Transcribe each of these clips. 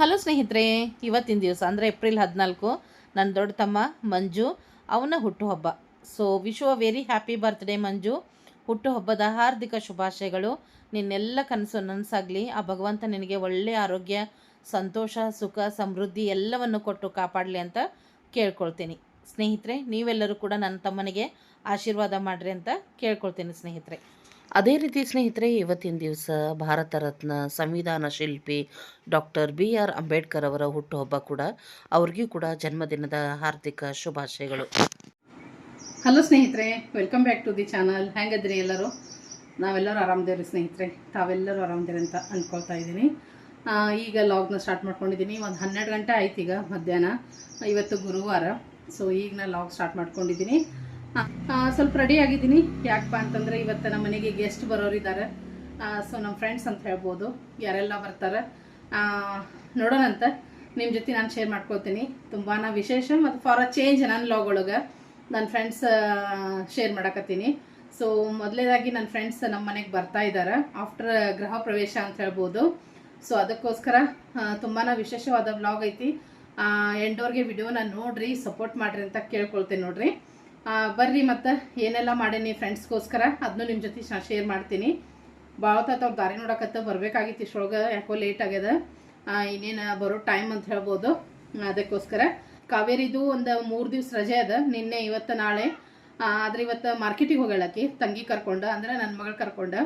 Hello ಸ್ನೇಹಿತರೆ, ಇವತ್ತಿನ ದಿವಸ ಅಂದರೆ ಏಪ್ರಿಲ್ ಹದಿನಾಲ್ಕು ನನ್ನ ದೊಡ್ಡ ತಮ್ಮ ಮಂಜು, ಅವನ ಹುಟ್ಟುಹಬ್ಬ. So wish very happy birthday Manju. ಹುಟ್ಟುಹಬ್ಬದ ಹಾರ್ದಿಕ ಶುಭಾಶಯಗಳು. ನಿನ್ನೆಲ್ಲ ಕನಸು ನನಸಾಗಲಿ. ಆ ಭಗವಂತ ನಿನಗೆ ಒಳ್ಳೆಯ ಆರೋಗ್ಯ, ಸಂತೋಷ, ಸುಖ, ಸಮೃದ್ಧಿ ಎಲ್ಲವನ್ನು ಕೊಟ್ಟು ಕಾಪಾಡಲಿ ಅಂತ ಕೇಳ್ಕೊಳ್ತೀನಿ. ಸ್ನೇಹಿತರೆ, ನೀವೆಲ್ಲರೂ ಕೂಡ ನನ್ನ ತಮ್ಮನಿಗೆ ಆಶೀರ್ವಾದ ಮಾಡಿರಿ ಅಂತ ಕೇಳ್ಕೊಳ್ತೀನಿ ಸ್ನೇಹಿತರೆ. ಅದೇ ರೀತಿ ಸ್ನೇಹಿತರೆ, ಇವತ್ತಿನ ದಿವಸ ಭಾರತ ರತ್ನ ಸಂವಿಧಾನ ಶಿಲ್ಪಿ ಡಾಕ್ಟರ್ ಬಿ ಆರ್ ಅಂಬೇಡ್ಕರ್ ಅವರ ಹುಟ್ಟುಹಬ್ಬ ಕೂಡ ಅವ್ರಿಗೂ ಕೂಡ ಜನ್ಮದಿನದ ಹಾರ್ದಿಕ ಶುಭಾಶಯಗಳು. ಹಲೋ ಸ್ನೇಹಿತರೆ, welcome back to the channel. ಹೆಂಗದ್ರಿ ಎಲ್ಲರೂ? ನಾವೆಲ್ಲರೂ ಆರಾಮದೇವ್ರಿ ಸ್ನೇಹಿತರೆ. ತಾವೆಲ್ಲರೂ ಆರಾಮದೇವ್ರಿ ಅಂತ ಅಂದ್ಕೊಳ್ತಾ ಇದ್ದೀನಿ. ಈಗ ಲಾಗ್ನ ಸ್ಟಾರ್ಟ್ ಮಾಡ್ಕೊಂಡಿದ್ದೀನಿ. ಒಂದು ಹನ್ನೆರಡು ಗಂಟೆ ಆಯ್ತು ಈಗ ಮಧ್ಯಾಹ್ನ. ಇವತ್ತು ಗುರುವಾರ. ಸೊ ಈಗ ನಾನು ಲಾಗ್ ಸ್ಟಾರ್ಟ್ ಮಾಡ್ಕೊಂಡಿದ್ದೀನಿ. ಸ್ವಲ್ಪ ರೆಡಿ ಆಗಿದ್ದೀನಿ. ಯಾಕಪ್ಪ ಅಂತಂದರೆ ಇವತ್ತು ನಮ್ಮ ಮನೆಗೆ ಗೆಸ್ಟ್ ಬರೋರಿದ್ದಾರೆ ಸೊ ನಮ್ಮ ಫ್ರೆಂಡ್ಸ್ ಅಂತ ಹೇಳ್ಬೋದು. ಯಾರೆಲ್ಲ ಬರ್ತಾರೆ? ನೋಡೋಣಂತ ನಿಮ್ಮ ಜೊತೆ ನಾನು ಶೇರ್ ಮಾಡ್ಕೊಳ್ತೀನಿ ತುಂಬಾ ವಿಶೇಷ ಮತ್ತು ಫಾರ್ ಅ ಚೇಂಜ್ ನನ್ನ ಲಾಗ್ ಒಳಗೆ ನನ್ನ ಫ್ರೆಂಡ್ಸ್ ಶೇರ್ ಮಾಡಕತ್ತೀನಿ. ಸೊ ಮೊದಲೇದಾಗಿ ನನ್ನ ಫ್ರೆಂಡ್ಸ್ ನಮ್ಮ ಮನೆಗೆ ಬರ್ತಾ ಇದ್ದಾರೆ ಆಫ್ಟರ್ ಗೃಹ ಪ್ರವೇಶ ಅಂತ ಹೇಳ್ಬೋದು. ಸೊ ಅದಕ್ಕೋಸ್ಕರ ತುಂಬಾ ವಿಶೇಷವಾದ ವ್ಲಾಗ್ ಐತಿ. ಎಂಡೋರ್ಗೆ ವಿಡಿಯೋನ ನೋಡ್ರಿ ಸಪೋರ್ಟ್ ಮಾಡ್ರಿ ಅಂತ ಕೇಳ್ಕೊಳ್ತೇನೆ ನೋಡ್ರಿ. ಬರ್ರಿ ಮತ್ತು, ಏನೆಲ್ಲ ಮಾಡೀನಿ ಫ್ರೆಂಡ್ಸ್ಗೋಸ್ಕರ ಅದನ್ನು ನಿಮ್ಮ ಜೊತೆ ಶೇರ್ ಮಾಡ್ತೀನಿ. ಭಾಳ ಹೊತ್ತು ಅವ್ರು ದಾರಿ ನೋಡಕತ್ತ ಬರಬೇಕಾಗಿತ್ತು ಇಷ್ಟೊಳಗೆ, ಯಾಕೋ ಲೇಟ್ ಆಗ್ಯದ. ಇನ್ನೇನು ಬರೋ ಟೈಮ್ ಅಂತ ಹೇಳ್ಬೋದು. ಅದಕ್ಕೋಸ್ಕರ. ಕಾವೇರಿದು ಒಂದು ಮೂರು ದಿವ್ಸ ರಜೆ ಅದ, ನಿನ್ನೆ, ಇವತ್ತು, ನಾಳೆ. ಆದರೆ ಇವತ್ತು ಮಾರ್ಕೆಟಿಗೆ ಹೋಗಳಾಕಿ ತಂಗಿ ಕರ್ಕೊಂಡು, ಅಂದ್ರೆ ನನ್ನ ಮಗಳು ಕರ್ಕೊಂಡು.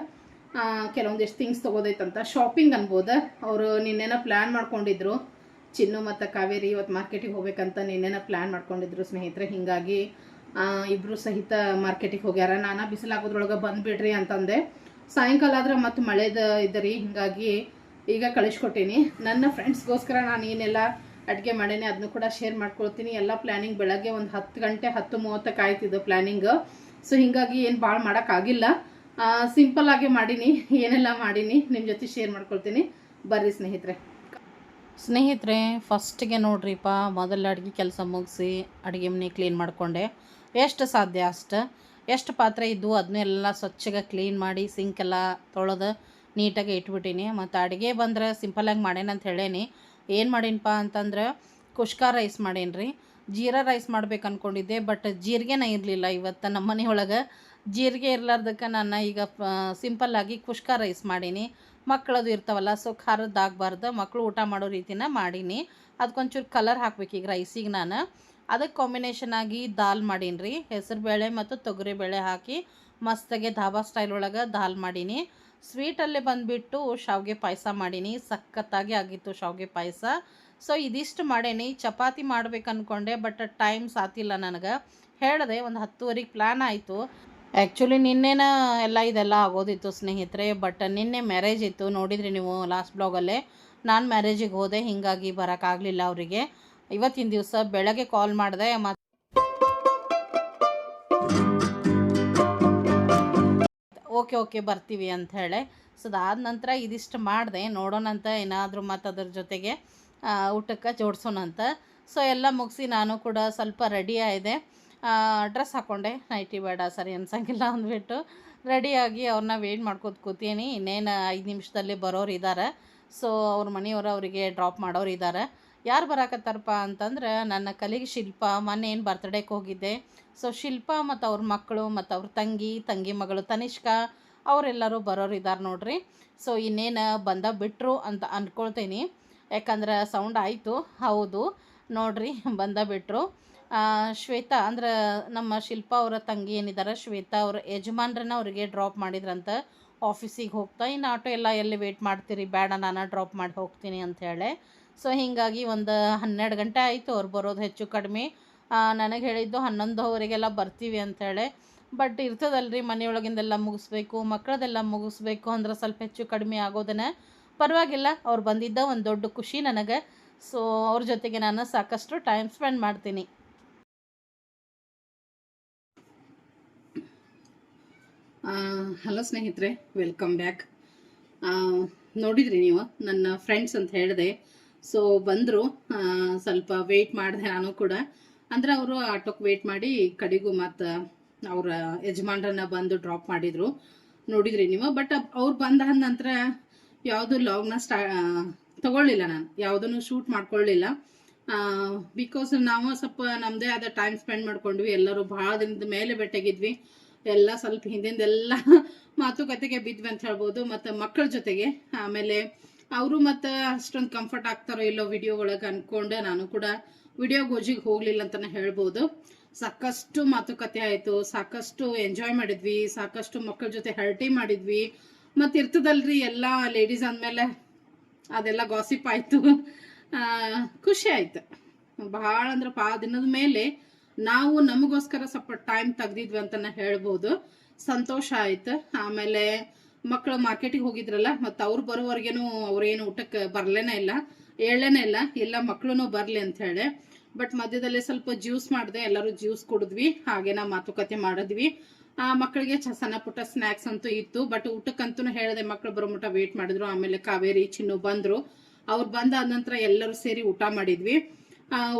ಕೆಲವೊಂದಿಷ್ಟು ಥಿಂಗ್ಸ್ ತೊಗೋದೈತಂತ. ಶಾಪಿಂಗ್ ಅನ್ಬೋದು, ಅವರು ನಿನ್ನೆನ ಪ್ಲ್ಯಾನ್ ಮಾಡ್ಕೊಂಡಿದ್ರು. ಚಿನ್ನು ಮತ್ತು ಕಾವೇರಿ ಇವತ್ತು ಮಾರ್ಕೆಟಿಗೆ ಹೋಗ್ಬೇಕಂತ ನಿನ್ನೆನ ಪ್ಲ್ಯಾನ್ ಮಾಡ್ಕೊಂಡಿದ್ರು ಸ್ನೇಹಿತರೆ, ಹಿಂಗಾಗಿ ಆ, ಇಬ್ರು ಸಹಿತ ಮಾರ್ಕೆಟಿಗೆ ಹೋಗ್ಯಾರ. ನಾನು ಬಿಸಿಲಾಗೋದ್ರೊಳಗೆ ಬಂದ್ಬಿಡ್ರಿ ಅಂತಂದೆ. ಸಾಯಂಕಾಲ ಆದ್ರೆ ಮತ್ತೆ ಮಳೆದ ಇದ್ದರಿ ಹಿಂಗಾಗಿ ಈಗ ಕಳಿಸ್ಕೊಟ್ಟೀನಿ. ನನ್ನ ಫ್ರೆಂಡ್ಸ್ಗೋಸ್ಕರ ನಾನು ಏನೆಲ್ಲ ಅಡುಗೆ ಮಾಡೇನಿ ಅದನ್ನು ಕೂಡ ಶೇರ್ ಮಾಡ್ಕೊಳ್ತೀನಿ. ಎಲ್ಲ ಪ್ಲ್ಯಾನಿಂಗ್ ಬೆಳಗ್ಗೆ ಒಂದು ಹತ್ತು ಗಂಟೆ ಹತ್ತು ಮೂವತ್ತಕ್ಕೆ ಆಯ್ತಿದ್ದು ಪ್ಲ್ಯಾನಿಂಗ್ ಸೊ ಹಿಂಗಾಗಿ ಏನು ಭಾಳ ಮಾಡೋಕ್ಕಾಗಿಲ್ಲ ಸಿಂಪಲ್ ಆಗಿ ಮಾಡೀನಿ. ಏನೆಲ್ಲ ಮಾಡೀನಿ ನಿಮ್ಮ ಜೊತೆ ಶೇರ್ ಮಾಡ್ಕೊಳ್ತೀನಿ. ಬರ್ರಿ ಸ್ನೇಹಿತರೆ. ಸ್ನೇಹಿತರೆ ಫಸ್ಟಿಗೆ ನೋಡ್ರಿಪ್ಪ ಮೊದಲು ಅಡುಗೆ ಕೆಲಸ ಮುಗಿಸಿ ಅಡುಗೆ ಮನೆ ಕ್ಲೀನ್ ಮಾಡಿಕೊಂಡೆ. ಎಷ್ಟು ಸಾಧ್ಯ ಅಷ್ಟು? ಎಷ್ಟು ಪಾತ್ರೆ ಇದ್ದವು ಅದನ್ನೆಲ್ಲ ಸ್ವಚ್ಛಗೆ ಕ್ಲೀನ್ ಮಾಡಿ ಸಿಂಕೆಲ್ಲ ತೊಳೆದು ನೀಟಾಗಿ ಇಟ್ಬಿಟ್ಟೀನಿ ಮತ್ತು ಅಡುಗೆ ಬಂದ್ರೆ ಸಿಂಪಲಾಗಿ ಮಾಡೇನಂತ ಹೇಳೇನಿ. ಏನು ಮಾಡೀನಪ್ಪ ಅಂತಂದ್ರೆ ಕುಷ್ಕ ರೈಸ್ ಮಾಡೇನಿ ಜೀರಾ ರೈಸ್ ಮಾಡ್ಬೇಕು ಅಂದ್ಕೊಂಡಿದ್ದೆ ಬಟ್ ಜೀರಿಗೆನ ಇರಲಿಲ್ಲ ಇವತ್ತು ನಮ್ಮ ಮನೆಯೊಳಗೆ. ಜೀರಿಗೆ ಇರ್ಲಾರ್ದಕ್ಕೆ ನಾನು ಈಗ ಸಿಂಪಲ್ಲಾಗಿ ಕುಷ್ಕ ರೈಸ್ ಮಾಡೀನಿ. ಮಕ್ಕಳದು ಇರ್ತಾವಲ್ಲ ಸೊ ಖಾರದ್ದಾಗಬಾರ್ದು ಮಕ್ಕಳು ಊಟ ಮಾಡೋ ರೀತಿನ ಮಾಡೀನಿ. ಅದಕ್ಕೊಂಚೂರು ಕಲರ್ ಹಾಕ್ಬೇಕು ಈಗ ರೈಸಿಗೆ ನಾನು. ಅದಕ್ಕೆ ಕಾಂಬಿನೇಷನ್ ಆಗಿ ದಾಲ್ ಮಾಡೀನಿ ರೀ ಹೆಸರುಬೇಳೆ ಮತ್ತು ತೊಗರಿಬೇಳೆ ಹಾಕಿ ಮಸ್ತಾಗೆ ಧಾಬಾ ಸ್ಟೈಲ್ ಒಳಗೆ ದಾಲ್ ಮಾಡೀನಿ. ಸ್ವೀಟಲ್ಲೇ ಬಂದುಬಿಟ್ಟು ಶಾವಿಗೆ ಪಾಯಸ ಮಾಡೀನಿ. ಸಖತ್ತಾಗಿ ಆಗಿತ್ತು ಶಾವಿಗೆ ಪಾಯಸ. ಸೊ ಇದಿಷ್ಟು ಮಾಡೇನಿ. ಚಪಾತಿ ಮಾಡ್ಬೇಕು ಅಂದ್ಕೊಂಡೆ ಬಟ್ ಟೈಮ್ ಸಾತಿಲ್ಲ ನನಗೆ. ಹೇಳಿದೆ, ಒಂದು ಹತ್ತುವರೆಗೆ ಪ್ಲ್ಯಾನ್ ಆಯಿತು. ಆ್ಯಕ್ಚುಲಿ ನಿನ್ನೆನ ಎಲ್ಲ ಇದೆಲ್ಲ ಆಗೋದಿತ್ತು ಸ್ನೇಹಿತರೆ ಬಟ್ ನಿನ್ನೆ ಮ್ಯಾರೇಜ್ ಇತ್ತು. ನೋಡಿದ್ರಿ ನೀವು ಲಾಸ್ಟ್ ಬ್ಲಾಗಲ್ಲೇ ನಾನು ಮ್ಯಾರೇಜಿಗೆ ಹೋದೆ, ಹೀಗಾಗಿ ಬರೋಕ್ಕಾಗಲಿಲ್ಲ ಅವರಿಗೆ. ಇವತ್ತಿನ ದಿವಸ ಬೆಳಗ್ಗೆ ಕಾಲ್ ಮಾಡಿದೆ ಮತ್ತು ಓಕೆ ಓಕೆ ಬರ್ತೀವಿ ಅಂತ ಹೇಳಿ. ಸೊ ಅದಾದ ನಂತರ ಇದಿಷ್ಟು ಮಾಡಿದೆ ನೋಡೋಣಂತ ಏನಾದರೂ ಮತ್ತು ಅದ್ರ ಜೊತೆಗೆ ಊಟಕ್ಕೆ ಜೋಡಿಸೋಣಂತ ಸೊ ಎಲ್ಲ ಮುಗಿಸಿ ನಾನು ಕೂಡ ಸ್ವಲ್ಪ ರೆಡಿ ಆಗಿದೆ ಡ್ರೆಸ್ ಹಾಕ್ಕೊಂಡೆ ನೈಟಿ ಬೇಡ, ಸರಿ ಅನ್ಸಂಗಿಲ್ಲ ಅಂದ್ಬಿಟ್ಟು ರೆಡಿಯಾಗಿ ಅವ್ರನ್ನ ವೇಟ್ ಮಾಡ್ಕೋತ ಕೂತೀನಿ. ಇನ್ನೇನು ಐದು ನಿಮಿಷದಲ್ಲಿ ಬರೋರು ಇದ್ದಾರೆ ಸೊ ಅವ್ರ ಮನೆಯವರು ಅವರಿಗೆ ಡ್ರಾಪ್ ಮಾಡೋರು ಇದ್ದಾರೆ ಯಾರು ಬರಾಕತ್ತಾರಪ್ಪ ಅಂತಂದ್ರೆ ನನ್ನ ಕಲಿಗೆ ಶಿಲ್ಪ, ಮೊನ್ನೆ ಏನು ಬರ್ತಡೇಗೆ ಹೋಗಿದ್ದೆ. ಸೊ ಶಿಲ್ಪ ಮತ್ತು ಅವ್ರ ಮಕ್ಕಳು ಮತ್ತು ಅವ್ರ ತಂಗಿ ತಂಗಿ ಮಗಳು ತನಿಷ್ಕಾ ಅವರೆಲ್ಲರೂ ಬರೋರು ಇದ್ದಾರೆ ನೋಡ್ರಿ. ಸೊ ಇನ್ನೇನು ಬಂದ ಬಿಟ್ಟರು ಅಂತ ಅಂದ್ಕೊಳ್ತೀನಿ ಯಾಕಂದ್ರೆ ಸೌಂಡ್ ಆಯಿತು. ಹೌದು. ನೋಡ್ರಿ, ಬಂದ ಬಿಟ್ಟರು ಶ್ವೇತಾ ಅಂದ್ರೆ ನಮ್ಮ ಶಿಲ್ಪ ಅವರ ತಂಗಿ ಏನಿದ್ದಾರೆ ಶ್ವೇತಾ ಅವ್ರ ಯಜಮಾನ್ರನ್ನ ಅವರಿಗೆ ಡ್ರಾಪ್ ಮಾಡಿದ್ರಂತ ಆಫೀಸಿಗೆ ಹೋಗ್ತಾ ಇನ್ನು ಆಟೋ ಎಲ್ಲ ಎಲ್ಲಿ ವೇಟ್ ಮಾಡ್ತೀರಿ, ಬೇಡ ನಾನು ಡ್ರಾಪ್ ಮಾಡಿ ಹೋಗ್ತೀನಿ ಅಂತ ಸೊ ಹೀಗಾಗಿ ಒಂದು ಹನ್ನೆರಡು ಗಂಟೆ ಆಯಿತು, ಅವ್ರು ಬರೋದು ಹೆಚ್ಚು ಕಡಿಮೆ. ನನಗೆ ಹೇಳಿದ್ದು ಹನ್ನೊಂದುವರೆಗೆಲ್ಲ ಬರ್ತೀವಿ ಅಂಥೇಳಿ ಬಟ್ ಇರ್ತದಲ್ರಿ, ಮನೆಯೊಳಗಿಂದೆಲ್ಲ ಮುಗಿಸ್ಬೇಕು, ಮಕ್ಕಳದೆಲ್ಲ ಮುಗಿಸ್ಬೇಕು ಅಂದ್ರೆ ಸ್ವಲ್ಪ ಹೆಚ್ಚು ಕಡಿಮೆ ಆಗೋದನ್ನ. ಪರವಾಗಿಲ್ಲ, ಅವ್ರು ಬಂದಿದ್ದ ಒಂದು ದೊಡ್ಡ ಖುಷಿ ನನಗೆ. ಸೊ, ಅವ್ರ ಜೊತೆಗೆ ನಾನು ಸಾಕಷ್ಟು ಟೈಮ್ ಸ್ಪೆಂಡ್ ಮಾಡ್ತೀನಿ. ಹಲೋ ಸ್ನೇಹಿತರೆ ವೆಲ್ಕಮ್ ಬ್ಯಾಕ್ ನೋಡಿದ್ರಿ ನೀವು, ನನ್ನ ಫ್ರೆಂಡ್ಸ್ ಅಂತ ಹೇಳಿದೆ. ಸೊ ಬಂದರು ಸ್ವಲ್ಪ ವೆಯ್ಟ್ ಮಾಡಿದೆ ನಾನು ಕೂಡ. ಅಂದ್ರೆ ಅವರು ಆಟೋಕ್ಕೆ ವೆಯ್ಟ್ ಮಾಡಿ ಕಡೆಗೂ ಮತ್ತು ಅವರ ಯಜಮಾನ್ರನ್ನ ಬಂದು ಡ್ರಾಪ್ ಮಾಡಿದರು. ನೋಡಿದ್ರಿ ನೀವು ಬಟ್ ಅವ್ರು ಬಂದ ನಂತರ ಯಾವುದು ಲಾಗ್ನ ಸ್ಟಾ ತಗೊಳ್ಳಿಲ್ಲ ನಾನು. ಯಾವುದನ್ನು ಶೂಟ್ ಮಾಡ್ಕೊಳ್ಳಿಲ್ಲ. ಬಿಕಾಸ್ ನಾವು ಸ್ವಲ್ಪ ನಮ್ಮದೇ ಆದ ಟೈಮ್ ಸ್ಪೆಂಡ್ ಮಾಡ್ಕೊಂಡ್ವಿ. ಎಲ್ಲರೂ ಭಾಳ ದಿನದ ಮೇಲೆ ಬೆಟ್ಟಗಿದ್ವಿ. ಎಲ್ಲ ಸ್ವಲ್ಪ ಹಿಂದಿಂದೆಲ್ಲ ಮಾತುಕತೆಗೆ ಬಿದ್ವಿ ಅಂತ ಹೇಳ್ಬೋದು. ಮತ್ತು ಮಕ್ಕಳ ಜೊತೆಗೆ, ಆಮೇಲೆ ಅವರು ಮತ್ತು ಅಷ್ಟೊಂದು ಕಂಫರ್ಟ್ ಆಗ್ತಾರೋ ಇಲ್ಲೋ ವಿಡಿಯೋ ಒಳಗೆ ಅನ್ಕೊಂಡೆ. ನಾನು ಕೂಡ ವಿಡಿಯೋ ಗೋಜಿಗೆ ಹೋಗಲಿಲ್ಲ ಅಂತಲೇ ಹೇಳ್ಬೋದು. ಸಾಕಷ್ಟು ಮಾತುಕತೆ ಆಯಿತು. ಸಾಕಷ್ಟು ಎಂಜಾಯ್ ಮಾಡಿದ್ವಿ. ಸಾಕಷ್ಟು ಮಕ್ಕಳ ಜೊತೆ ಹರಟಿ ಮಾಡಿದ್ವಿ. ಮತ್ತು ಇರ್ತದಲ್ರಿ ಎಲ್ಲ ಲೇಡೀಸ್ ಅಂದಮೇಲೆ ಅದೆಲ್ಲ ಗಾಸಿಪ್ ಆಯಿತು. ಖುಷಿ ಆಯ್ತು. ಭಾಳ ಅಂದ್ರೆ ಪಾ ದಿನದ ಮೇಲೆ ನಾವು ನಮಗೋಸ್ಕರ ಸ್ವಲ್ಪ ಟೈಮ್ ತೆಗ್ದಿದ್ವಿ ಅಂತಾನೆ ಹೇಳ್ಬೋದು. ಸಂತೋಷ ಆಯ್ತು. ಆಮೇಲೆ ಮಕ್ಕಳು ಮಾರ್ಕೆಟಿಗೆ ಹೋಗಿದ್ರಲ್ಲ, ಮತ್ತು ಅವ್ರು ಬರೋವರೆಗೇನು ಅವ್ರೇನು ಊಟಕ್ಕೆ ಬರಲೇನೇ ಇಲ್ಲ. ಹೇಳೇನೇ ಇಲ್ಲ, ಎಲ್ಲ ಮಕ್ಕಳು ಬರಲಿ ಅಂತ ಹೇಳಿ. ಬಟ್ ಮಧ್ಯದಲ್ಲಿ ಸ್ವಲ್ಪ ಜ್ಯೂಸ್ ಮಾಡಿದೆ, ಎಲ್ಲರೂ ಜ್ಯೂಸ್ ಕುಡಿದ್ವಿ ಹಾಗೆ ನಾವು ಮಾತುಕತೆ ಮಾಡಿದ್ವಿ. ಆ ಮಕ್ಕಳಿಗೆ ಸಣ್ಣ ಪುಟ್ಟ ಸ್ನ್ಯಾಕ್ಸ್ ಅಂತೂ ಇತ್ತು ಬಟ್ ಊಟಕ್ಕಂತೂ ಹೇಳಿದೆ ಮಕ್ಕಳು ಬರೋ ವೇಟ್ ಮಾಡಿದ್ರು, ಆಮೇಲೆ ಕಾವೇರಿ, ಚಿನ್ನು ಬಂದರು. ಅವ್ರು ಬಂದಾದ ನಂತರ ಎಲ್ಲರೂ ಸೇರಿ ಊಟ ಮಾಡಿದ್ವಿ.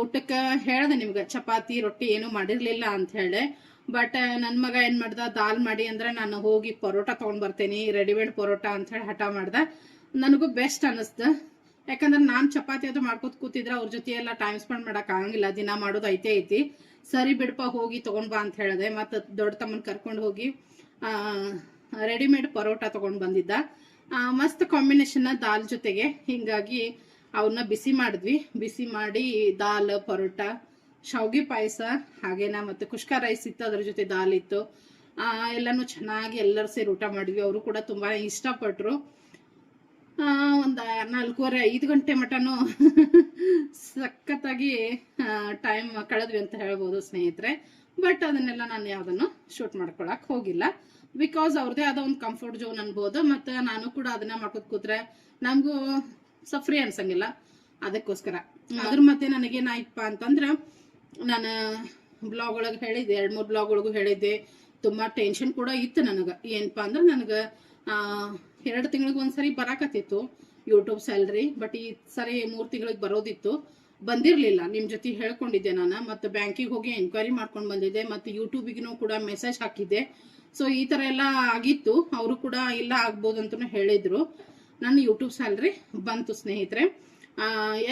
ಊಟಕ್ಕೆ ಹೇಳ್ದೆ ನಿಮ್ಗೆ, ಚಪಾತಿ, ರೊಟ್ಟಿ ಏನು ಮಾಡಿರಲಿಲ್ಲ ಅಂತ ಹೇಳಿ. ಬಟ್ ನನ್ನ ಮಗ ಏನು ಮಾಡ್ದ? ದಾಲ್ ಮಾಡಿ ಅಂದ್ರೆ ನಾನು ಹೋಗಿ ಪರೋಟ ತೊಗೊಂಡು ಬರ್ತೀನಿ ರೆಡಿಮೇಡ್ ಪರೋಟ ಅಂತ ಹೇಳಿ ಹಠ ಮಾಡ್ದೆ. ನನಗೂ ಬೆಸ್ಟ್ ಅನ್ನಿಸ್ತು ಯಾಕಂದ್ರೆ ನಾನು ಚಪಾತಿ ಅದು ಮಾಡ್ಕೊತ ಕೂತಿದ್ರೆ ಅವ್ರ ಜೊತೆ ಎಲ್ಲ ಟೈಮ್ ಸ್ಪೆಂಡ್ ಮಾಡಕ್ ಆಗಂಗಿಲ್ಲ ದಿನ ಮಾಡೋದು ಐತೆ ಐತಿ. ಸರಿ ಬಿಡಪ್ಪ ಹೋಗಿ ತಗೊಂಡ್ ಬಾ ಅಂತ ಹೇಳಿದೆ. ಮತ್ತು ದೊಡ್ಡ ತಮ್ಮನ ಕರ್ಕೊಂಡು ಹೋಗಿ ರೆಡಿಮೇಡ್ ಪರೋಟ ತಗೊಂಡ್ ಬಂದಿದ್ದ. ಆ, ಮಸ್ತ್ ಕಾಂಬಿನೇಷನ್ ದಾಲ್ ಜೊತೆಗೆ. ಹಿಂಗಾಗಿ ಅವನ್ನ ಬಿಸಿ ಮಾಡಿದ್ವಿ. ಬಿಸಿ ಮಾಡಿ ದಾಲ್ ಪರೋಟ ಶಾವ್ಗೆ ಪಾಯಸ, ಹಾಗೇನ ಮತ್ತೆ ಕುಷ್ಕ ರೈಸ್ ಇತ್ತು, ಅದ್ರ ಜೊತೆ ದಾಲ್ ಇತ್ತು. ಎಲ್ಲನೂ ಚೆನ್ನಾಗಿ ಎಲ್ಲರೂ ಸೇರಿ ಊಟ ಮಾಡಿದ್ವಿ. ಅವರು ಕೂಡ ತುಂಬಾ ಇಷ್ಟಪಟ್ರು. ಒಂದು ನಾಲ್ಕೂವರೆ, ಐದು ಗಂಟೆ ಮಟನು ಸಖತ್ತಾಗಿ ಟೈಮ್ ಕಳೆದ್ವಿ ಅಂತ ಹೇಳ್ಬೋದು ಸ್ನೇಹಿತರೆ. ಬಟ್ ಅದನ್ನೆಲ್ಲ ನಾನು ಯಾವುದನ್ನು ಶೂಟ್ ಮಾಡ್ಕೊಳಕ್ ಹೋಗಿಲ್ಲ. ಬಿಕಾಸ್ ಅವ್ರದೇ ಆದ ಒಂದು ಕಂಫರ್ಟ್ ಝೋನ್ ಅನ್ಬೋದು. ಮತ್ತು ನಾನು ಕೂಡ ಅದನ್ನ ಮಾಡ್ಕೊತ ಕೂತ್ರೆ ನಮಗೂ ಸಫ್ರಿ ಅನ್ಸಂಗಿಲ್ಲ. ಅದಕ್ಕೋಸ್ಕರ. ಅದ್ರ ಮತ್ತೆ ನನಗೇನಾಯ್ತಪ್ಪ ಅಂತಂದ್ರೆ ನಾನು ಬ್ಲಾಗ್ ಒಳಗೆ ಹೇಳಿದ್ದೆ, ಎರಡು ಮೂರು ಬ್ಲಾಗ್ ಒಳಗೂ ಹೇಳಿದ್ದೆ. ತುಂಬ ಟೆನ್ಷನ್ ಕೂಡ ಇತ್ತು ನನಗೆ. ಏನಪ್ಪ ಅಂದ್ರೆ ನನಗೆ ಎರಡು ತಿಂಗಳಿಗೆ ಒಂದ್ಸರಿ ಬರಾಕತ್ತಿತ್ತು ಯೂಟ್ಯೂಬ್ ಸ್ಯಾಲ್ರಿ ಬಟ್ ಈ ಸರಿ ಮೂರು ತಿಂಗಳಿಗೆ ಬರೋದಿತ್ತು. ಬಂದಿರಲಿಲ್ಲ. ನಿಮ್ಮ ಜೊತೆ ಹೇಳ್ಕೊಂಡಿದ್ದೆ ನಾನು. ಮತ್ತು ಬ್ಯಾಂಕಿಗೆ ಹೋಗಿ ಎನ್ಕ್ವೈರಿ ಮಾಡ್ಕೊಂಡು ಬಂದಿದ್ದೆ. ಮತ್ತು ಯೂಟ್ಯೂಬಿಗೂ ಕೂಡ ಮೆಸೇಜ್ ಹಾಕಿದ್ದೆ. ಸೊ ಈ ಥರ ಎಲ್ಲ ಆಗಿತ್ತು. ಅವರು ಕೂಡ ಇಲ್ಲ ಆಗ್ಬೋದು ಅಂತಲೂ ಹೇಳಿದರು. ನನ್ನ ಯೂಟ್ಯೂಬ್ ಸ್ಯಾಲ್ರಿ ಬಂತು ಸ್ನೇಹಿತರೆ.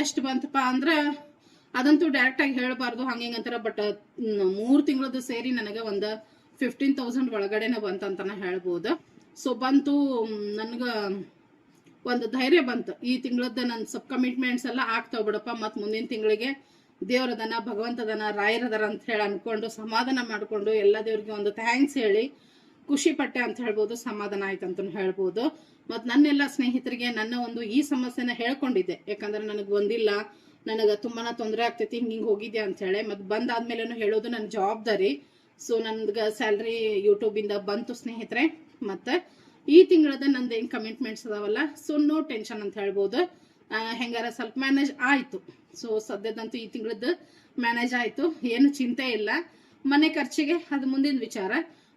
ಎಷ್ಟು ಬಂತಪ್ಪ ಅಂದ್ರೆ ಅದಂತೂ ಡೈರೆಕ್ಟಾಗಿ ಹೇಳಬಾರ್ದು. ಹಂಗೆ ಅಂತಾರ. ಬಟ್ ಮೂರು ತಿಂಗಳದ್ದು ಸೇರಿ ನನಗೆ ಒಂದು ಫಿಫ್ಟೀನ್ ತೌಸಂಡ್ ಒಳಗಡೆನೆ ಬಂತಂತನ ಹೇಳ್ಬೋದು. ಸೊ ಬಂತು ನನಗೆ ಒಂದು ಧೈರ್ಯ ಬಂತು. ಈ ತಿಂಗಳದ್ದು ನನ್ನ ಸಬ್ ಕಮಿಟ್ಮೆಂಟ್ಸ್ ಎಲ್ಲ ಆಗ್ತಾವ ಬಿಡಪ್ಪ. ಮತ್ತು ಮುಂದಿನ ತಿಂಗಳಿಗೆ ದೇವರದನ ಭಗವಂತದನ ರಾಯರದರ ಅಂತ ಹೇಳಿ ಅನ್ಕೊಂಡು ಸಮಾಧಾನ ಮಾಡಿಕೊಂಡು ಎಲ್ಲ ದೇವ್ರಿಗೆ ಒಂದು ಥ್ಯಾಂಕ್ಸ್ ಹೇಳಿ ಖುಷಿ ಪಟ್ಟೆ ಅಂತ ಹೇಳ್ಬೋದು. ಸಮಾಧಾನ ಆಯ್ತು ಅಂತ ಹೇಳ್ಬೋದು. ಮತ್ತು ನನ್ನೆಲ್ಲ ಸ್ನೇಹಿತರಿಗೆ ನನ್ನ ಒಂದು ಈ ಸಮಸ್ಯೆನ ಹೇಳ್ಕೊಂಡಿದ್ದೆ. ಯಾಕಂದ್ರೆ ನನಗೆ ಒಂದಿಲ್ಲ. ನನಗೆ ತುಂಬಾ ತೊಂದರೆ ಆಗ್ತೈತಿ, ಹಿಂಗೆ ಹಿಂಗೆ ಹೋಗಿದ್ದೆ ಅಂತ ಹೇಳಿ. ಮತ್ತು ಬಂದಾದ್ಮೇಲೆ ಹೇಳೋದು ನನ್ನ ಜವಾಬ್ದಾರಿ. ಸೊ ನನ್ಗೆ ಸ್ಯಾಲ್ರಿ ಯೂಟ್ಯೂಬಿಂದ ಬಂತು ಸ್ನೇಹಿತರೆ. ಮತ್ತು ಈ ತಿಂಗಳದ ನಂದು ಏನು ಕಮಿಟ್ಮೆಂಟ್ಸ್ ಅದಾವಲ್ಲ ಸೊ ನೋ ಟೆನ್ಷನ್ ಅಂತ ಹೇಳ್ಬೋದು. ಹೆಂಗಾರ ಸ್ವಲ್ಪ ಮ್ಯಾನೇಜ್ ಆಯಿತು. ಸೊ ಸದ್ಯದಂತೂ ಈ ತಿಂಗಳದ್ದು ಮ್ಯಾನೇಜ್ ಆಯಿತು. ಏನು ಚಿಂತೆ ಇಲ್ಲ. ಮನೆ ಖರ್ಚಿಗೆ ಅದು ಮುಂದಿನ ವಿಚಾರ.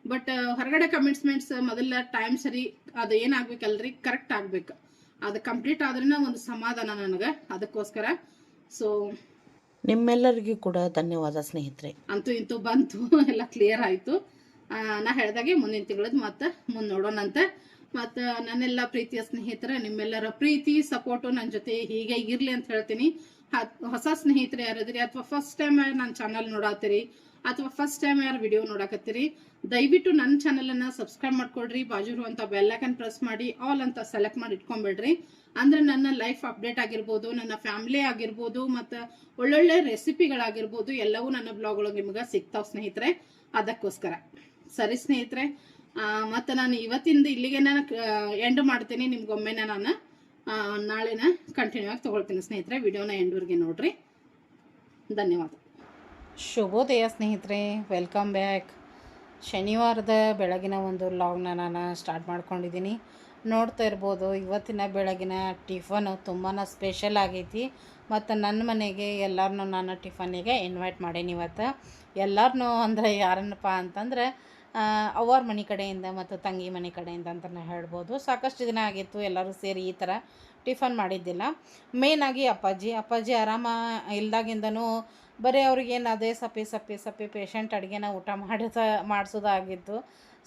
ಬಟ್ ಹೊರಗಡೆ ಕಮಿಟ್ಮೆಂಟ್ಸ್ ಮೊದಲ ಟೈಮ್ ಸರಿ ಅದು ಏನಾಗಬೇಕಲ್ರಿ ಕರೆಕ್ಟ್ ಆಗ್ಬೇಕು. ಅದು ಕಂಪ್ಲೀಟ್ ಆದ್ರೂ ಒಂದು ಸಮಾಧಾನ ನನಗೆ. ಅದಕ್ಕೋಸ್ಕರ ಸೊ ನಿಮ್ಮೆಲ್ಲರಿಗೂ ಕೂಡ ಧನ್ಯವಾದ ಸ್ನೇಹಿತರೆ. ಅಂತೂ ಇಂತೂ ಬಂತು ಎಲ್ಲ ಕ್ಲಿಯರ್ ಆಯಿತು. ನಾ ಹೇಳ್ದಾಗೆ ಮುಂದಿನ ತಿಂಗಳದ್ದು ಮತ್ತೆ ಮುಂದೆ ನೋಡೋಣಂತೆ ಮತ್ತು ನನ್ನೆಲ್ಲ ಪ್ರೀತಿಯ ಸ್ನೇಹಿತರ ನಿಮ್ಮೆಲ್ಲರ ಪ್ರೀತಿ ಸಪೋರ್ಟು ನನ್ನ ಜೊತೆ ಹೀಗೆ ಇರಲಿ ಅಂತ ಹೇಳ್ತೀನಿ. ಹೊಸ ಸ್ನೇಹಿತರೆ ಯಾರಿದ್ರಿ ಅಥವಾ ಫಸ್ಟ್ ಟೈಮ್ ನನ್ನ ಚಾನಲ್ ನೋಡಾತ್ತೀರಿ ಅಥವಾ ಫಸ್ಟ್ ಟೈಮ್ ಯಾರು ವಿಡಿಯೋ ನೋಡಕತ್ತೀರಿ, ದಯವಿಟ್ಟು ನನ್ನ ಚಾನಲನ್ನು ಸಬ್ಸ್ಕ್ರೈಬ್ ಮಾಡ್ಕೊಳ್ರಿ ಬಾಜು ಇರುವಂಥ ಬೆಲ್ಲೈಕನ್ ಪ್ರೆಸ್ ಮಾಡಿ ಆಲ್ ಅಂತ ಸೆಲೆಕ್ಟ್ ಮಾಡಿ ಇಟ್ಕೊಂಬಿಡ್ರಿ. ಅಂದ್ರೆ ನನ್ನ ಲೈಫ್ ಅಪ್ಡೇಟ್ ಆಗಿರ್ಬೋದು, ನನ್ನ ಫ್ಯಾಮಿಲಿ ಆಗಿರ್ಬೋದು, ಮತ್ತು ಒಳ್ಳೊಳ್ಳೆ ರೆಸಿಪಿಗಳಾಗಿರ್ಬೋದು ಎಲ್ಲವೂ ನನ್ನ ಬ್ಲಾಗ್ ಒಳಗೆ ನಿಮ್ಗೆ ಸಿಗ್ತಾವೆ ಸ್ನೇಹಿತರೆ. ಅದಕ್ಕೋಸ್ಕರ. ಸರಿ ಸ್ನೇಹಿತರೆ ಮತ್ತು ನಾನು ಇವತ್ತಿಂದ ಇಲ್ಲಿಗೆ ನಾನು ಎಂಡ್ ಮಾಡ್ತೀನಿ, ನಿಮ್ಗೊಮ್ಮೆನ ನಾನು ನಾಳೆನ ಕಂಟಿನ್ಯೂ ಆಗಿ ತೊಗೊಳ್ತೀನಿ ಸ್ನೇಹಿತರೆ ವಿಡಿಯೋನ ಎಂಡ್ವರೆಗೆ ನೋಡ್ರಿ. ಧನ್ಯವಾದ. ಶುಭೋದಯ ಸ್ನೇಹಿತರೆ, ವೆಲ್ಕಮ್ ಬ್ಯಾಕ್. ಶನಿವಾರದ ಬೆಳಗಿನ ಒಂದು ಲಾಗ್ನ ನಾನು ಸ್ಟಾರ್ಟ್ ಮಾಡ್ಕೊಂಡಿದ್ದೀನಿ. ನೋಡ್ತಾ ಇರ್ಬೋದು, ಇವತ್ತಿನ ಬೆಳಗಿನ ಟಿಫನು ತುಂಬಾ ಸ್ಪೆಷಲ್ ಆಗೈತಿ. ಮತ್ತು ನನ್ನ ಮನೆಗೆ ಎಲ್ಲರನ್ನೂ ನಾನು ಟಿಫನಿಗೆ ಇನ್ವೈಟ್ ಮಾಡೀನಿ ಇವತ್ತು. ಎಲ್ಲರನ್ನೂ ಅಂದರೆ ಯಾರನ್ನಪ್ಪ ಅಂತಂದ್ರೆ ಅವ್ರ ಮನೆ ಕಡೆಯಿಂದ ಮತ್ತು ತಂಗಿ ಮನೆ ಕಡೆಯಿಂದ ಅಂತ ಹೇಳ್ಬೋದು. ಸಾಕಷ್ಟು ದಿನ ಆಗಿತ್ತು ಎಲ್ಲರೂ ಸೇರಿ ಈ ಥರ ಟಿಫನ್ ಮಾಡಿದ್ದಿಲ್ಲ. ಮೇಯ್ನಾಗಿ ಅಪ್ಪಾಜಿ. ಅಪ್ಪಾಜಿ ಆರಾಮ ಇಲ್ದಾಗಿಂದನೂ ಬರೀ ಅವ್ರಿಗೇನು ಅದೇ ಸಪ್ಪೆ ಸಪ್ಪೆ ಸಪ್ಪೆ ಪೇಷಂಟ್ ಅಡುಗೆನ ಊಟ ಮಾಡಿದ ಮಾಡಿಸೋದಾಗಿತ್ತು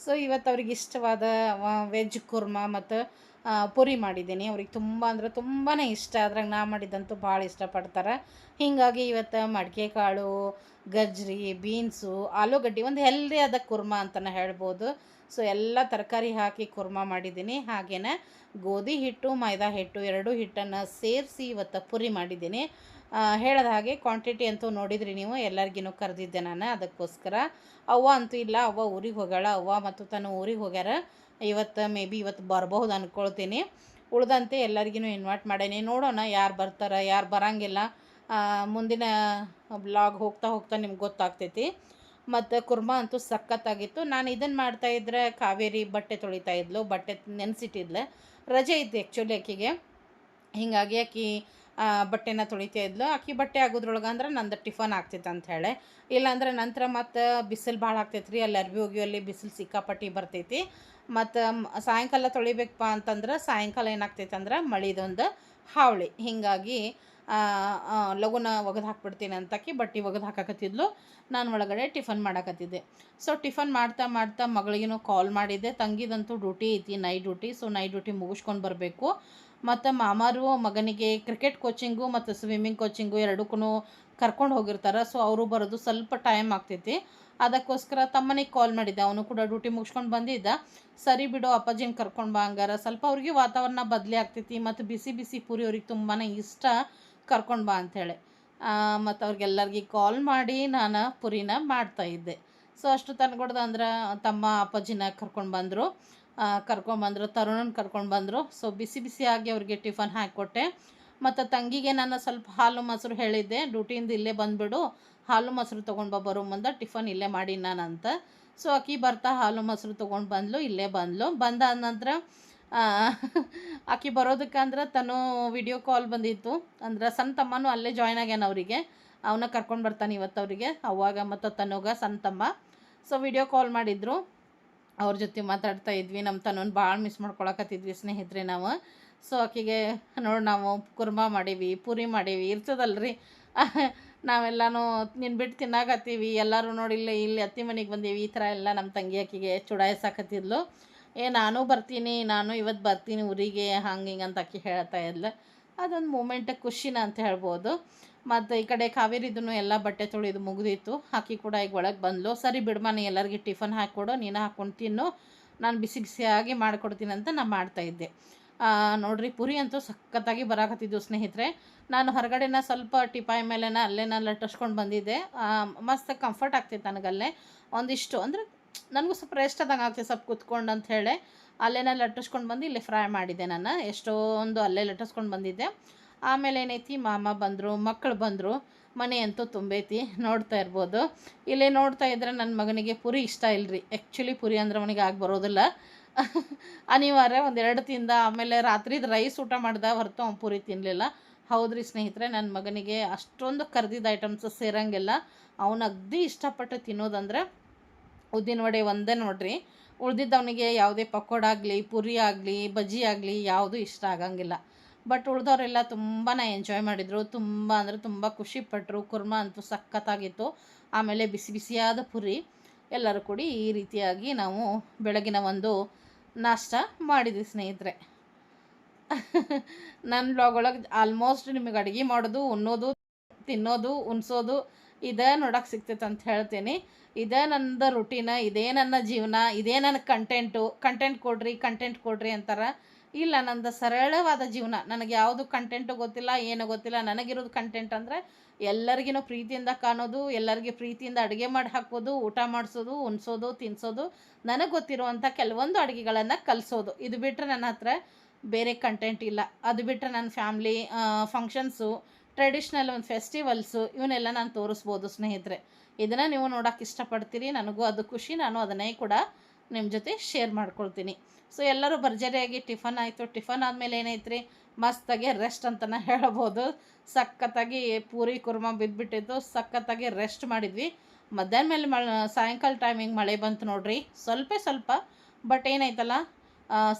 ಸೊ ಇವತ್ತು ಅವ್ರಿಗೆ ಇಷ್ಟವಾದ ವೆಜ್ ಕುರ್ಮಾ ಮತ್ತು ಪುರಿ ಮಾಡಿದ್ದೀನಿ. ಅವ್ರಿಗೆ ತುಂಬ ಅಂದರೆ ತುಂಬಾ ಇಷ್ಟ. ಅದ್ರಾಗ ನಾ ಮಾಡಿದ್ದಂತೂ ಭಾಳ ಇಷ್ಟಪಡ್ತಾರೆ. ಹೀಗಾಗಿ ಇವತ್ತು ಮಡಿಕೆ ಕಾಳು, ಗಜ್ರಿ, ಬೀನ್ಸು, ಆಲೂಗಡ್ಡೆ ಒಂದು ಹೆಲ್ದಿ ಆದ ಕುರ್ಮ ಅಂತಲೇ ಹೇಳ್ಬೋದು. ಸೊ ಎಲ್ಲ ತರಕಾರಿ ಹಾಕಿ ಕುರ್ಮಾ ಮಾಡಿದ್ದೀನಿ. ಹಾಗೆಯೇ ಗೋಧಿ ಹಿಟ್ಟು, ಮೈದಾ ಹಿಟ್ಟು ಎರಡೂ ಹಿಟ್ಟನ್ನು ಸೇರಿಸಿ ಇವತ್ತು ಪುರಿ ಮಾಡಿದ್ದೀನಿ. ಹೇಳದ ಹಾಗೆ ಕ್ವಾಂಟಿಟಿ ಅಂತೂ ನೋಡಿದ್ರಿ ನೀವು, ಎಲ್ಲರಿಗಿನೂ ಕರೆದಿದ್ದೆ ನಾನು ಅದಕ್ಕೋಸ್ಕರ. ಅವ್ವ ಅಂತೂ ಇಲ್ಲ, ಅವ್ವ ಊರಿಗೆ ಹೋಗ್ಯಾಳ, ಅವ್ವ ಮತ್ತು ತಾನು ಊರಿಗೆ ಹೋಗ್ಯಾರ. ಇವತ್ತು ಮೇ ಬಿ ಇವತ್ತು ಬರಬಹುದು ಅಂದ್ಕೊಳ್ತೀನಿ ಉಳ್ದಂತೆ ಎಲ್ಲರಿಗೂ ಇನ್ವೈಟ್ ಮಾಡೇನಿ. ನೋಡೋಣ ಯಾರು ಬರ್ತಾರೆ, ಯಾರು ಬರಂಗಿಲ್ಲ. ಮುಂದಿನ ಬ್ಲಾಗ್ ಹೋಗ್ತಾ ಹೋಗ್ತಾ ನಿಮ್ಗೆ ಗೊತ್ತಾಗ್ತೈತಿ. ಮತ್ತು ಕುರ್ಮಾ ಅಂತೂ ಸಖತ್ತಾಗಿತ್ತು. ನಾನು ಇದನ್ನು ಮಾಡ್ತಾಯಿದ್ರೆ ಕಾವೇರಿ ಬಟ್ಟೆ ತೊಳಿತಾ ಇದ್ಲು, ಬಟ್ಟೆ ನೆನೆಸಿಟ್ಟಿದ್ಲು. ರಜೆ ಇತ್ತು ಆ್ಯಕ್ಚುಲಿ ಆಕಿಗೆ. ಹೀಗಾಗಿ ಆಕಿ ಬಟ್ಟೆನ ತೊಳಿತಾ ಇದ್ಲು. ಆಕಿ ಬಟ್ಟೆ ಆಗೋದ್ರೊಳಗೆ ಅಂದ್ರೆ ನಂದು ಟಿಫನ್ ಆಗ್ತಿತ್ತು ಅಂತ ಹೇಳಿ. ಇಲ್ಲಾಂದ್ರೆ ನಂತರ ಮತ್ತು ಬಿಸಿಲು ಭಾಳ ಆಗ್ತೈತೆ ರೀ ಅಲ್ಲಿ ಅರ್ಬಿ ಹೋಗಿ ಅಲ್ಲಿ ಬಿಸಿಲು ಸಿಕ್ಕಾಪಟ್ಟಿ ಬರ್ತೈತಿ. ಮತ್ತು ಸಾಯಂಕಾಲ ತೊಳಿಬೇಕಪ್ಪ ಅಂತಂದ್ರೆ ಸಾಯಂಕಾಲ ಏನಾಗ್ತೈತೆ ಅಂದ್ರೆ ಮಳಿದೊಂದು ಹಾವಳಿ. ಹೀಗಾಗಿ ಲಘುನ ಒಗೆದು ಹಾಕ್ಬಿಡ್ತೀನಿ ಅಂತಕಿ ಬಟ್ಟೆ ಒಗೆದು ಹಾಕಕತ್ತಿದ್ಲು. ನಾನು ಒಳಗಡೆ ಟಿಫನ್ ಮಾಡಕತ್ತಿದ್ದೆ. ಸೊ ಟಿಫನ್ ಮಾಡ್ತಾ ಮಾಡ್ತಾ ಮಗಳಿಗೂ ಕಾಲ್ ಮಾಡಿದ್ದೆ. ತಂಗಿದಂತೂ ಡ್ಯೂಟಿ ಐತಿ night duty so night duty ಮುಗಿಸ್ಕೊಂಡು ಬರಬೇಕು. ಮತ್ತು ಮಾಮಾರು ಮಗನಿಗೆ ಕ್ರಿಕೆಟ್ ಕೋಚಿಂಗು ಮತ್ತು ಸ್ವಿಮ್ಮಿಂಗ್ ಕೋಚಿಂಗು ಎರಡಕ್ಕೂ ಕರ್ಕೊಂಡು ಹೋಗಿರ್ತಾರೆ. ಸೊ ಅವರು ಬರೋದು ಸ್ವಲ್ಪ ಟೈಮ್ ಆಗ್ತೈತಿ. ಅದಕ್ಕೋಸ್ಕರ ತಮ್ಮನಿಗೆ ಕಾಲ್ ಮಾಡಿದ್ದೆ. ಅವನು ಕೂಡ ಡ್ಯೂಟಿ ಮುಗಿಸ್ಕೊಂಡು ಬಂದಿದ್ದ. ಸರಿ ಬಿಡು ಅಪ್ಪಾಜಿನ ಕರ್ಕೊಂಡು ಬಾ ಹಂಗಾರ. ಸ್ವಲ್ಪ ಅವ್ರಿಗೆ ವಾತಾವರಣ ಬದಲಿ ಆಗ್ತೈತಿ ಮತ್ತು ಬಿಸಿ ಬಿಸಿ ಪೂರಿ ಅವ್ರಿಗೆ ತುಂಬಾ ಇಷ್ಟ ಕರ್ಕೊಂಡು ಬಾ ಅಂಥೇಳಿ ಮತ್ತು ಅವ್ರಿಗೆಲ್ಲರಿಗೆ ಕಾಲ್ ಮಾಡಿ ನಾನು ಪುರಿನ ಮಾಡ್ತಾಯಿದ್ದೆ ಸೊ ಅಷ್ಟು ತಂದ್ಕೊಡ್ದು ಅಂದ್ರೆ ತಮ್ಮ ಅಪ್ಪಾಜಿನ ಕರ್ಕೊಂಡು ಬಂದರು. ಕರ್ಕೊಂಡ್ಬಂದರು ತರುಣನ ಕರ್ಕೊಂಡು ಬಂದರು. ಸೊ ಬಿಸಿ ಬಿಸಿಯಾಗಿ ಅವ್ರಿಗೆ ಟಿಫನ್ ಹಾಕಿಕೊಟ್ಟೆ. ಮತ್ತು ತಂಗಿಗೆ ನಾನು ಸ್ವಲ್ಪ ಹಾಲು ಮೊಸರು ಹೇಳಿದ್ದೆ. ಡ್ಯೂಟಿಯಿಂದ ಇಲ್ಲೇ ಬಂದುಬಿಡು. ಹಾಲು ಮೊಸರು ತೊಗೊಂಡು ಬರೋ ಮುಂದೆ ಟಿಫನ್ ಇಲ್ಲೇ ಮಾಡಿ ನಾನಂತ. ಸೊ ಅಕ್ಕಿ ಬರ್ತಾ ಹಾಲು ಮೊಸರು ತೊಗೊಂಡು ಬಂದ್ಲು, ಇಲ್ಲೇ ಬಂದ್ಲು. ಬಂದಾದ ನಂತರ ಆಕೆ ಬರೋದಕ್ಕಂದ್ರೆ ತನು ವಿಡಿಯೋ ಕಾಲ್ ಬಂದಿತ್ತು. ಅಂದ್ರೆ ಸಣ್ಣ ತಮ್ಮನೂ ಅಲ್ಲೇ ಜಾಯ್ನ್ ಆಗ್ಯಾನ ಅವರಿಗೆ. ಅವನ್ನ ಕರ್ಕೊಂಡು ಬರ್ತಾನೆ ಇವತ್ತು ಅವರಿಗೆ. ಅವಾಗ ಮತ್ತು ತನುಗ ಸಣ್ಣ ತಮ್ಮ ಸೊ ವಿಡಿಯೋ ಕಾಲ್ ಮಾಡಿದ್ರು. ಅವ್ರ ಜೊತೆ ಮಾತಾಡ್ತಾ ಇದ್ವಿ. ನಮ್ಮ ತನ್ನನ್ನು ಭಾಳ ಮಿಸ್ ಮಾಡ್ಕೊಳಕತ್ತಿದ್ವಿ ಸ್ನೇಹಿತರೆ ನಾವು. ಸೊ ಆಕೆಗೆ ನೋಡಿ ನಾವು ಕುರ್ಮಾ ಮಾಡೀವಿ, ಪೂರಿ ಮಾಡೀವಿ, ಇರ್ತದಲ್ರಿ. ನಾವೆಲ್ಲನೂ ನಿನ್ನ ಬಿಟ್ಟು ತಿನ್ನಾಕತ್ತೀವಿ. ಎಲ್ಲರೂ ನೋಡಿ ಇಲ್ಲಿ ಇಲ್ಲಿ ಅತ್ತಿ ಮನೆಗೆ ಬಂದೀವಿ. ಈ ಥರ ಎಲ್ಲ ನಮ್ಮ ತಂಗಿ ಆಕಿಗೆ ಚುಡಾಯಿಸಾಕತ್ತಿದ್ಲು. ಏ, ನಾನು ಬರ್ತೀನಿ, ನಾನು ಇವತ್ತು ಬರ್ತೀನಿ ಊರಿಗೆ, ಹಂಗೆ ಹಿಂಗೆ ಅಂತ ಆಕೆ ಹೇಳ್ತಾ ಇದ್ಲು. ಅದೊಂದು ಮೂಮೆಂಟ್ ಖುಷಿನ ಅಂತ ಹೇಳ್ಬೋದು. ಮತ್ತು ಈ ಕಡೆ ಕಾವೇರಿದೂ ಎಲ್ಲ ಬಟ್ಟೆ ತೊಳೆದು ಮುಗಿದಿತ್ತು. ಹಾಕಿ ಕೂಡ ಈಗ ಒಳಗೆ ಬಂದ್ಲು. ಸರಿ ಬಿಡ್ಮ ನೀ ಎಲ್ಲರಿಗೆ ಟಿಫನ್ ಹಾಕ್ಕೊಡು ನೀನು ಹಾಕ್ಕೊಂಡು ತಿನ್ನು. ನಾನು ಬಿಸಿ ಬಿಸಿಯಾಗಿ ಮಾಡಿಕೊಡ್ತೀನಿ ಅಂತ ನಾನು ಮಾಡ್ತಾಯಿದ್ದೆ ನೋಡ್ರಿ, ಪುರಿ ಅಂತೂ ಸಖತ್ತಾಗಿ ಬರಾಕತ್ತಿದ್ದು ಸ್ನೇಹಿತರೆ. ನಾನು ಹೊರಗಡೆನ ಸ್ವಲ್ಪ ಟಿಪಾಯಿ ಮೇಲೆನ ಅಲ್ಲೇನ ಲಟ್ಟಿಸ್ಕೊಂಡು ಬಂದಿದ್ದೆ. ಮಸ್ತ್ ಕಂಫರ್ಟ್ ಆಗ್ತಿತ್ತು ನನಗಲ್ಲೇ. ಒಂದಿಷ್ಟು, ಅಂದರೆ ನನಗೂ ಸ್ವಲ್ಪ ರೆಸ್ಟ್ ಆದಂಗೆ ಆಗ್ತೈತೆ ಸ್ವಲ್ಪ ಕುತ್ಕೊಂಡು ಅಂತ ಹೇಳಿ. ಅಲ್ಲೇನ ಲಟ್ಟಿಸ್ಕೊಂಡು ಬಂದು ಇಲ್ಲಿ ಫ್ರೈ ಮಾಡಿದ್ದೆ ನಾನು. ಎಷ್ಟೊಂದು ಅಲ್ಲೇ ಲಟ್ಟಿಸ್ಕೊಂಡು ಬಂದಿದ್ದೆ. ಆಮೇಲೆ ಏನೈತಿ, ಮಾಮ ಬಂದರು ಮಕ್ಕಳು ಬಂದರು, ಮನೆ ಅಂತೂ ತುಂಬೈತಿ, ನೋಡ್ತಾ ಇರ್ಬೋದು. ಇಲ್ಲಿ ನೋಡ್ತಾ ಇದ್ರೆ ನನ್ನ ಮಗನಿಗೆ ಪುರಿ ಇಷ್ಟ ಇಲ್ಲರಿ ಆ್ಯಕ್ಚುಲಿ ಪುರಿ ಅಂದ್ರೆ ಅವನಿಗೆ ಆಗಿ ಬರೋದಿಲ್ಲ. ಅನಿವಾರ್ಯ ಒಂದೆರಡು ತಿಂದ, ಆಮೇಲೆ ರಾತ್ರಿದು ರೈಸ್ ಊಟ ಮಾಡ್ದ ಹೊರತು ಅವ್ನು ಪುರಿ ತಿನ್ನಲಿಲ್ಲ ಹೌದ್ರಿ ಸ್ನೇಹಿತರೆ ನನ್ನ ಮಗನಿಗೆ ಅಷ್ಟೊಂದು ಕರ್ದಿದ್ದ ಐಟಮ್ಸ್ ಸೇರಂಗಿಲ್ಲ. ಅವನು ಅಗ್ದಿ ಇಷ್ಟಪಟ್ಟು ತಿನ್ನೋದಂದ್ರೆ ಉದ್ದಿನ ವಡೆ ಒಂದೇ ನೋಡ್ರಿ. ಉಳ್ದಿದ್ದು ಅವನಿಗೆ ಯಾವುದೇ ಪಕೋಡ ಆಗಲಿ, ಪುರಿ ಆಗಲಿ, ಬಜ್ಜಿ ಆಗಲಿ ಯಾವುದೂ ಇಷ್ಟ ಆಗಂಗಿಲ್ಲ. ಬಟ್ ಉಳಿದವರೆಲ್ಲ ತುಂಬಾ ಎಂಜಾಯ್ ಮಾಡಿದರು. ತುಂಬ ಅಂದರೆ ತುಂಬ ಖುಷಿಪಟ್ಟರು ಕುರ್ಮ ಅಂತೂ ಸಖತ್ತಾಗಿತ್ತು. ಆಮೇಲೆ ಬಿಸಿ ಬಿಸಿಯಾದ ಪುರಿ. ಎಲ್ಲರೂ ಕೂಡಿ ಈ ರೀತಿಯಾಗಿ ನಾವು ಬೆಳಗಿನ ಒಂದು ನಾಷ್ಟ ಮಾಡಿದ್ವಿ ಸ್ನೇಹಿತರೆ. ನನ್ನ ಬ್ಲಾಗ್ ಒಳಗೆ ಆಲ್ಮೋಸ್ಟ್ ನಿಮಗೆ ಅಡುಗೆ ಮಾಡೋದು, ಉಣ್ಣೋದು, ತಿನ್ನೋದು, ಉಣ್ಸೋದು ಇದೇ ನೋಡೋಕೆ ಸಿಗ್ತೈತೆ ಅಂತ ಹೇಳ್ತೀನಿ. ಇದೇ ನನ್ನ ರುಟೀನ ಇದೇ ನನ್ನ ಜೀವನ, ಇದೇ ನನ್ನ ಕಂಟೆಂಟು ಕಂಟೆಂಟ್ ಕೊಡ್ರಿ ಕಂಟೆಂಟ್ ಕೊಡ್ರಿ ಅಂತಾರೆ. ಇಲ್ಲ, ನಂದು ಸರಳವಾದ ಜೀವನ. ನನಗೆ ಯಾವುದು ಕಂಟೆಂಟು ಗೊತ್ತಿಲ್ಲ, ಏನು ಗೊತ್ತಿಲ್ಲ, ನನಗಿರೋದು ಕಂಟೆಂಟ್ ಅಂದರೆ ಎಲ್ಲರಿಗಿನೂ ಪ್ರೀತಿಯಿಂದ ಕಾಣೋದು, ಎಲ್ಲರಿಗೆ ಪ್ರೀತಿಯಿಂದ ಅಡುಗೆ ಮಾಡಿ ಹಾಕೋದು ಊಟ ಮಾಡಿಸೋದು, ಉಣಿಸೋದು ತಿನ್ನಿಸೋದು ನನಗೆ ಗೊತ್ತಿರುವಂಥ ಕೆಲವೊಂದು ಅಡುಗೆಗಳನ್ನು ಕಲಿಸೋದು. ಇದು ಬಿಟ್ಟರೆ ನನ್ನ ಹತ್ರ ಬೇರೆ ಕಂಟೆಂಟ್ ಇಲ್ಲ. ಅದು ಬಿಟ್ಟರೆ ನನ್ನ ಫ್ಯಾಮ್ಲಿ ಫಂಕ್ಷನ್ಸು ಟ್ರೆಡಿಷ್ನಲ್ ಒಂದು ಫೆಸ್ಟಿವಲ್ಸು ಇವನ್ನೆಲ್ಲ ನಾನು ತೋರಿಸ್ಬೋದು, ಸ್ನೇಹಿತರೆ. ಇದನ್ನು ನೀವು ನೋಡೋಕೆ ಇಷ್ಟಪಡ್ತೀರಿ, ನನಗೂ ಅದು ಖುಷಿ, ನಾನು ಅದನ್ನೇ ಕೂಡ ನಿಮ್ಮ ಜೊತೆ ಶೇರ್ ಮಾಡ್ಕೊಳ್ತೀನಿ. ಸೊ ಎಲ್ಲರೂ ಭರ್ಜರಿಯಾಗಿ ಟಿಫನ್ ಆಯಿತು. ಟಿಫನ್ ಆದಮೇಲೆ ಏನೈತ್ರಿ? ಮಸ್ತಾಗಿ ರೆಸ್ಟ್ ಅಂತಲೇ ಹೇಳ್ಬೋದು ಸಖತ್ತಾಗಿ ಪೂರಿ, ಕುರ್ಮ ಬಿದ್ದುಬಿಟ್ಟಿತ್ತು ಸಖತ್ತಾಗಿ ರೆಸ್ಟ್ ಮಾಡಿದ್ವಿ. ಮಧ್ಯಾಹ್ನ ಮೇಲೆ ಮಳೆ, ಸಾಯಂಕಾಲ ಟೈಮಿಂಗ್ ಮಳೆ ಬಂತು ನೋಡ್ರಿ. ಸ್ವಲ್ಪ ಸ್ವಲ್ಪ ಬಟ್ ಏನೈತಲ್ಲ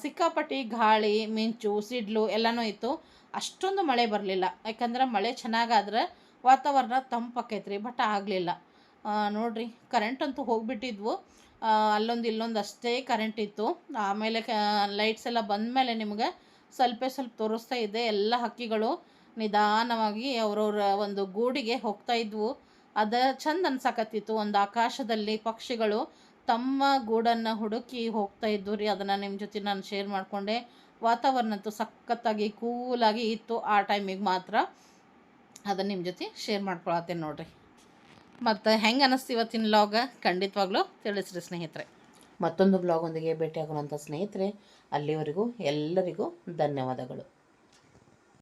ಸಿಕ್ಕಾಪಟ್ಟಿ ಗಾಳಿ, ಮಿಂಚು, ಸಿಡ್ಲು ಎಲ್ಲನೂ ಇತ್ತು. ಅಷ್ಟೊಂದು ಮಳೆ ಬರಲಿಲ್ಲ. ಯಾಕಂದ್ರೆ ಮಳೆ ಚೆನ್ನಾಗಾದ್ರೆ ವಾತಾವರಣ ತಂಪಾಕೈತ್ರಿ ಬಟ್ ಆಗಲಿಲ್ಲ. ನೋಡ್ರಿ ಕರೆಂಟ್ ಅಂತೂ ಹೋಗ್ಬಿಟ್ಟಿದ್ವು. ಅಲ್ಲೊಂದು ಇಲ್ಲೊಂದು ಅಷ್ಟೇ ಕರೆಂಟ್ ಇತ್ತು. ಆಮೇಲೆ ಲೈಟ್ಸ್ ಎಲ್ಲ ಬಂದಮೇಲೆ ನಿಮಗೆ ಸ್ವಲ್ಪ ಸ್ವಲ್ಪ ತೋರಿಸ್ತಾ ಇದ್ದೆ ಎಲ್ಲ ಹಕ್ಕಿಗಳು. ನಿಧಾನವಾಗಿ ಅವರವ್ರ ಒಂದು ಗೂಡಿಗೆ ಹೋಗ್ತಾ ಇದ್ವು. ಅದ ಚಂದ ಅನ್ಸಕತ್ತಿತ್ತು ಒಂದು ಆಕಾಶದಲ್ಲಿ ಪಕ್ಷಿಗಳು ತಮ್ಮ ಗೂಡನ್ನು ಹುಡುಕಿ ಹೋಗ್ತಾ ಇದ್ವು ರೀ. ಅದನ್ನು ನಿಮ್ಮ ಜೊತೆ ನಾನು ಶೇರ್ ಮಾಡಿಕೊಂಡೆ. ವಾತಾವರಣಂತೂ ಸಖತ್ತಾಗಿ ಕೂಲಾಗಿ ಇತ್ತು ಆ ಟೈಮಿಗೆ ಮಾತ್ರ. ಅದನ್ನು ನಿಮ್ಮ ಜೊತೆ ಶೇರ್ ಮಾಡ್ಕೊಳತ್ತೇನೆ ನೋಡ್ರಿ. ಮತ್ತು ಹೆಂಗೆ ಅನ್ನಿಸ್ತು ಇವತ್ತಿನ ವ್ಲಾಗ ಖಂಡಿತವಾಗ್ಲೂ ತಿಳಿಸ್ರಿ ಸ್ನೇಹಿತರೆ. ಮತ್ತೊಂದು ಬ್ಲಾಗೊಂದಿಗೆ ಭೇಟಿಯಾಗುವಂಥ ಸ್ನೇಹಿತರೆ, ಅಲ್ಲಿವರೆಗೂ ಎಲ್ಲರಿಗೂ ಧನ್ಯವಾದಗಳು.